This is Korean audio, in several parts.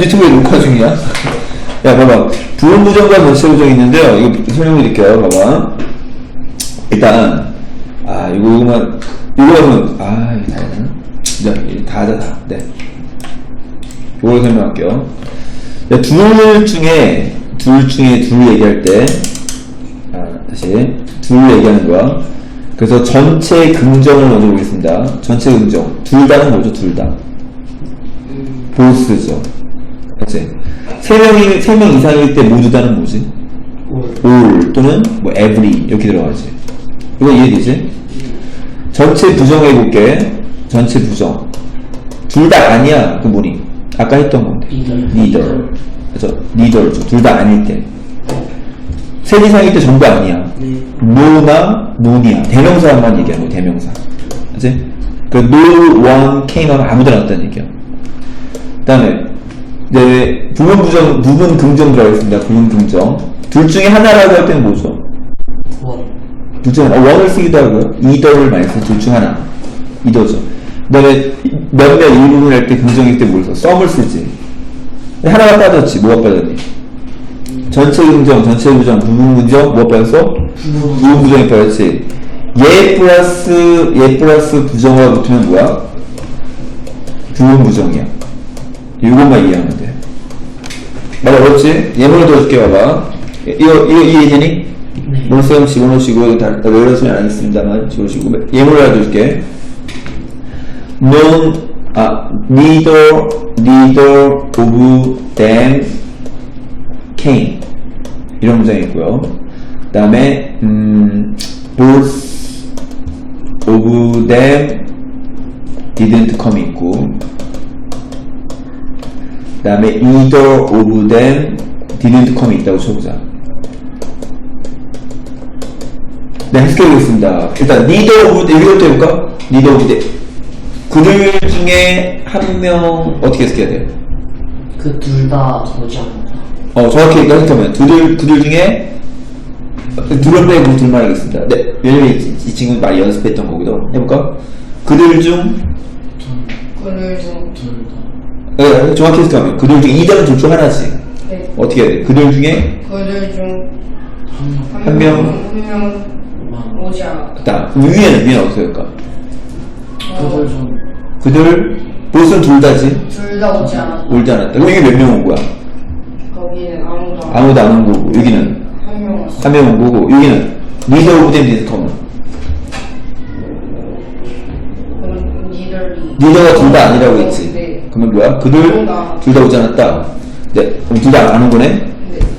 유튜브에 녹화 중이야? 야, 봐봐. 부분부정과 전체 부정이 있는데요. 이거 설명해 드릴게요. 봐봐. 일단, 아, 이거, 이거만, 이거는, 아, 이거 다 해야 되나? 자, 이거 다 하자, 다. 네. 이걸 설명할게요. 자, 둘 중에, 둘 중에 둘 얘기할 때, 아, 다시. 둘 얘기하는 거야. 그래서 전체 긍정을 먼저 보겠습니다. 전체 긍정. 둘 다는 뭐죠, 둘 다? 보스죠. 그치? 세 명이, 세 명 이상일 때 모두 다는 뭐지? all 또는 뭐 every 이렇게 들어가지. 이거 이해되지? 전체 부정해볼게. 전체 부정. 둘 다 아니야. 그 뭐니? 아까 했던 건데. Neither. 그래서 neither죠. 둘 다 아닐 때. 셋 이상일 때 전부 아니야. 네. no나 non이야. 대명사만 얘기하는 거 대명사. 그치? 그 no one came 하면 아무데나 없다는 얘기야. 그 다음에 네, 부분 부정, 부분 긍정 들어가겠습니다. 부분 긍정. 둘 중에 하나라고 할 때는 뭐죠? 원. 둘 중에 하나. 어, 원을 쓰기도 하고요. either를 많이 써서 둘중 하나. either죠. 그 다음에 몇몇 일부분 할 때 긍정일 때 뭘 써? 썸을 쓰지. 하나가 빠졌지. 뭐가 빠졌니? 전체 긍정, 전체 부정, 부분 긍정, 뭐가 빠졌어? 부분 부정이 빠졌지. 얘 플러스, 얘 플러스 부정어가 붙으면 뭐야? 부분 부정이야. 이것만 이해하면 돼. 말 어렵지? 예문을 넣어줄게, 봐봐. 이거, 이거 이해되니? 네. 물수염 집어넣으시고, 다, 다 외워서는 안 하겠습니다만, 집어넣으시고, 예문을 알려줄게. None, 아, neither, neither of them came. 이런 문장이 있고요. 그 다음에, 음, both of them didn't come 있고, 그 다음에 either of them didn't come 있다고 쳐보자. 네, 해석해 보겠습니다. 일단 neither of them, 이것도 해볼까? neither of them. 그들 중에 한 명 어떻게 해석해야 돼? 그둘 다 오지 않는다. 어, 정확히 해석하면 그들, 그들 중에 둘을 빼고 둘만 하겠습니다. 네, 왜냐면 이, 이 친구는 많이 연습했던 거기도 해볼까? 그들 중, 그를 좀둘 다. 네, 정확히 해석하면 그들 중 이들은 둘중 하나지. 네. 어떻게 해야 돼? 그들 중에 그들 중한한 명. 한명 명. 오지 않았다. 딱 위에는 위에는 어떻게 할까? 그들 중. 그들 보스는 둘 다지. 둘 다 오지 않았다. 울지 않았다. 그럼 이게 몇 명 온 거야? 거기는 아무도 안 아무도 안 온 거고 여기는 한명 왔어. 한 명 온 거고 여기는 리더 오브 댐 니들이 리더가 둘 다 아니라고 했지. 네. 그러면 뭐야? 그들 둘 다. 오지 않았다. 네, 그럼 둘 다안온 거네? 네.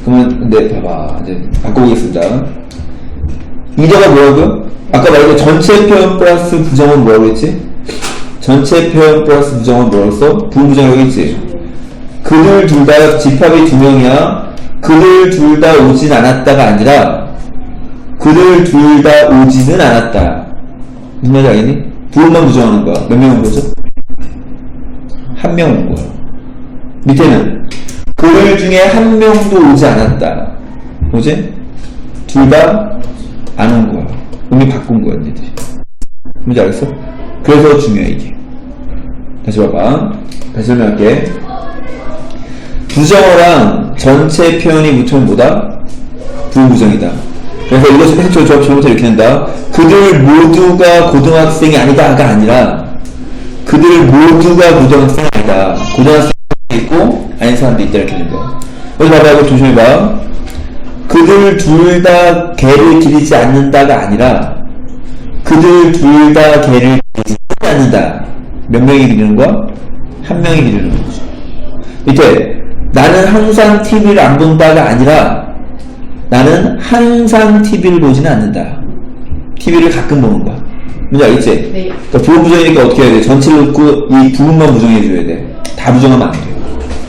그러면 네, 봐봐. 이제 바꿔보겠습니다. 리더가 뭐라고요? 아까 말했던 전체 표현 플러스 부정은 뭐라고 했지? 전체 표현 플러스 부정은 뭐라고 써? 부부정이라고 했지? 그들 둘 다 집합이 두 명이야. 그들 둘 다 오진 않았다가 아니라 그들 둘 다 오지는 않았다. 무슨 말인지 알겠니? 부분만 부정하는 거야. 몇명온 거죠? 한 명 온 거야. 밑에는 그들 중에 한 명도 오지 않았다. 뭐지? 둘 다 안 온 거야. 의미 바꾼 거야, 니들이. 뭔지 알겠어? 그래서 중요해, 이게. 다시 봐봐. 다시 설명할게. 부정어랑 전체 표현이 붙으면 뭐다? 부부정이다. 그래서 이것을 해초 조합 처음부터 이렇게 한다. 그들 모두가 고등학생이 아니다가 아니라 그들 모두가 고등학생이 아니다. 고등학생이 있고 아닌 사람도 있다 이렇게 된다. 여기 봐봐 이거 조심히 봐. 그들 둘 다 개를 기르지 않는다가 아니라 그들 둘 다 개를 기르지 않는다. 몇 명이 기르는 거야? 한 명이 기르는 거지. 밑에 나는 항상 TV를 안 본다가 아니라 나는 항상 TV를 보지는 않는다. TV를 가끔 보는 거야. 뭔지 알겠지? 네. 그러니까 부분 부정이니까 어떻게 해야 돼? 전체를 놓고 이 부분만 부정해줘야 돼. 다 부정하면 안 돼.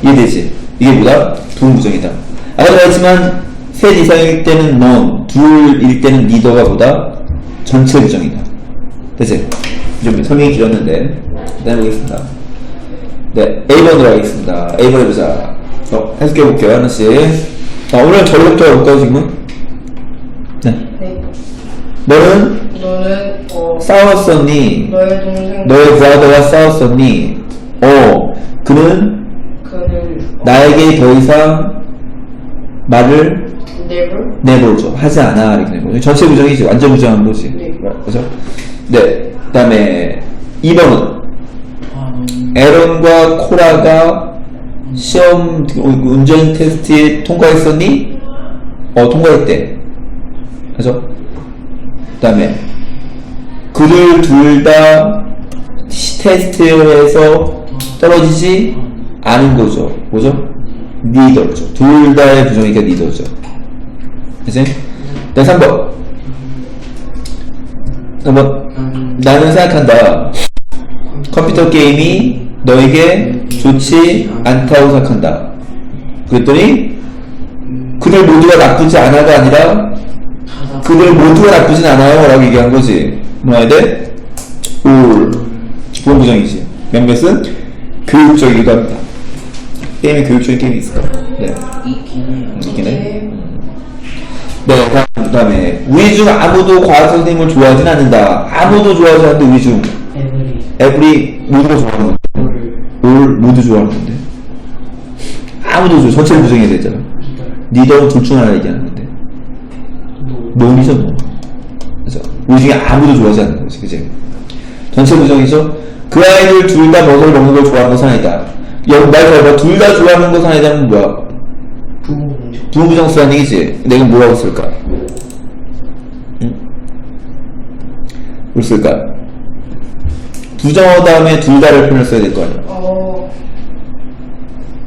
이해되지? 이게 뭐다? 부분 부정이다. 아까 말했지만 셋 이상일 때는 non, 둘일 때는 leader가 보다 전체 부정이다. 됐지? 좀 설명이 길었는데 일단 해보겠습니다. 네, A번 들어가겠습니다. A번 해보자. 어, 해석해볼게요, 하나씩. 자, 오늘 저희부터 해볼까요, 지금은? 네. 네. 너는 너는 어 싸웠었니? 너의 동생 너의 브라더가 싸웠었니? 어, 그는 그는 나에게 더 이상 말을 never 내보죠. 하지 않아. 이렇게 되는 거죠. 전체 부정이지. 완전 부정한 거지. 네. 그죠? 네. 그 다음에 2번은 바로 에런과 코라가 시험 운전 테스트에 통과했었니? 어 통과했대. 그죠? 그 다음에 그들 둘 다 테스트에서 떨어지지 않은 거죠. 뭐죠? 니더죠. 둘 다의 부정이니까 니더죠. 그치? 네, 3번. 3번. 나는 생각한다. 컴퓨터 게임이 너에게 좋지 않다고 생각한다. 그랬더니 그들 모두가 나쁘지 않아가 아니라 그들 모두가 나쁘진 않아요 라고 얘기한 거지. 뭐 해야 돼? 올. 부정부정이지. 몇몇은 교육적이기도 합니다. 게임에 교육적인 게임이 있을까? 네. 있긴 해. 네. 네, 다음- 그다음에 우리 중 아무도 과학 선생님을 좋아하진 않는다. 아무도 좋아하지 않는데 우리 중 에브리 모두가 좋아하는 건데. 를올 모두 좋아하는 건데. 아무도 좋아. 전체를 부정해야 되잖아. 니더 둘중 하나 얘기하는 뭐. 그죠? 우리 중에 아무도 좋아하지 않는 거지, 그지? 전체 부정이죠? 그 아이들 둘 다 먹을 먹는 걸 좋아하는 것은 아니다. 여기 말잘 봐. 둘 다 좋아하는 것은 아니다면 뭐야? 부모공정 부부정 쓰라는 얘기지. 내가 뭐라고 쓸까? 응? 뭘 쓸까? 부정어 다음에 둘 다를 표현을 써야 될 거 아니야. 어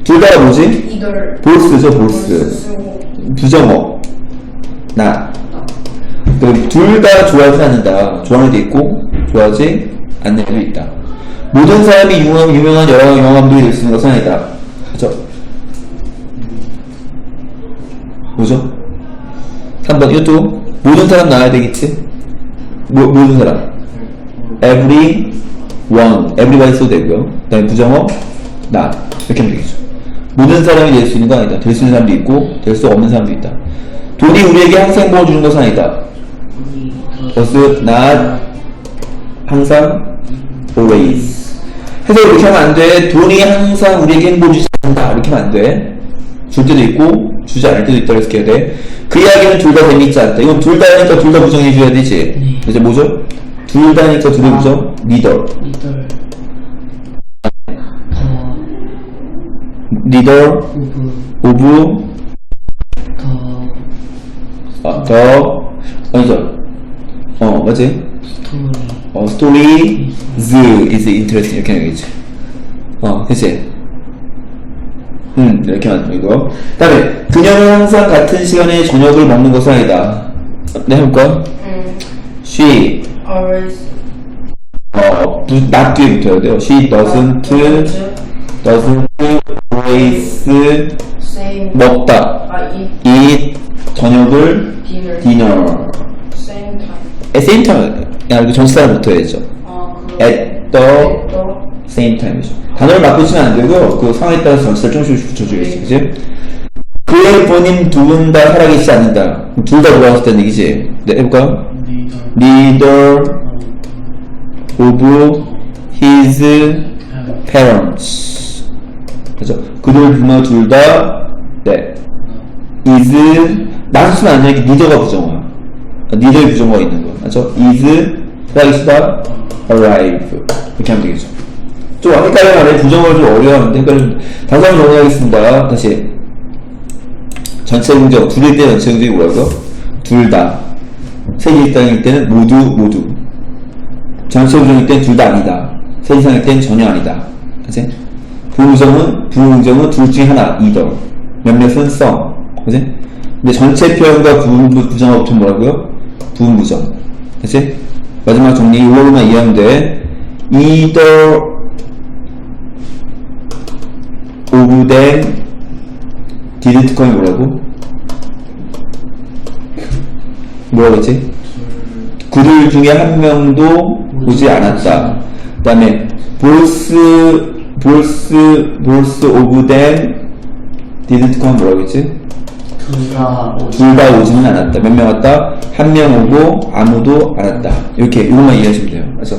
둘 다가 뭐지? 이들 볼스죠, 볼스. 쓰고 부정어. 나. 둘 다 좋아하지 않는다. 좋아하는 데 있고, 좋아하지 않는 애도 있다. 모든 사람이 유명한, 유명한 여러 영화 감독이 될 수 있는 것은 아니다. 그죠? 뭐죠? 3번, 이것도 모든 사람 나와야 되겠지? 모, 모든 사람. every one, everybody 써도 되고요. 그 다음에 부정어, 나. 이렇게 하면 되겠죠. 모든 사람이 될 수 있는 건 아니다. 될 수 있는 사람도 있고, 될 수 없는 사람도 있다. 돈이 우리에게 항상 행복을 주는 것은 아니다. Does not 항상 always 해서 이렇게 하면 안 돼. 돈이 항상 우리에게 행복을 주지 않는다. 이렇게 하면 안 돼. 줄 때도 있고 주지 않을 때도 있다. 이렇게 해야 돼. 그 이야기는 둘 다 재미있지 않다. 이건 둘 다니까 둘 다 부정해 줘야 되지. 네. 이제 뭐죠? 둘 다니까 둘다 부정? 리더. 리더 더 리더 오브 오브 더 어, 더 아니죠. 어 맞지? 스토리 어, story is is interesting 이렇게 하는 거지. 어, 그치? 음, 이렇게 하는 이거. 다음에 그녀는 항상 같은 시간에 저녁을 먹는 것은 아니다. 네, 해볼까? 음 She, always 어, 부, not 뒤에 붙어야 돼요. She doesn't, doesn't always same 먹다. 아 eat eat 저녁을 dinner dinner. Same time at same time. 야, 이거 전치사를 붙어야죠. 아 at the 또 same time이죠. 단어를 바꾸시면 안 되고 그 상황에 따라서 전치사를 조금씩 붙여주겠지, 그지? 그의 본인 두분다 살아계시지 않는다. 둘 다 돌아왔을 때 얘기지. 네, 해볼까요? Neither of his parents. 그죠? 그들 부모 둘 다, 네. is, 안 돼. 이렇게 neither가 부정어야. neither 부정어가 있는 거야. 맞죠? is, 살아계시다, alive. 이렇게 하면 되겠죠. 좀 헷갈려 말해. 부정어를 좀 어려워하는데 헷갈려. 다시 한번 정리하겠습니다. 다시. 전체 긍정, 둘일 때 전체 긍정이 뭐라고요? 둘 다. 세 이상일 때는 모두, 모두. 전체 부정일 땐둘다 아니다. 세 이상일 땐 전혀 아니다. 그치? 부정은, 부정은 둘 중에 하나, either. 몇몇은 some. 그치? 근데 전체 표현과 부분 부정어 붙으면 뭐라고요? 부정. 그치? 마지막 정리, 이거로만 이해하면 돼. either of them didn't come 뭐라고? 뭐라고 했지? 그들 중에 한 명도 오지 않았다. 그 다음에 both both both of them didn't come 뭐라고 했지? 둘다 오지는 않았다. 몇 명 왔다? 한 명 오고 아무도 안 왔다. 이렇게 이것만 이해하시면 돼요. 그래서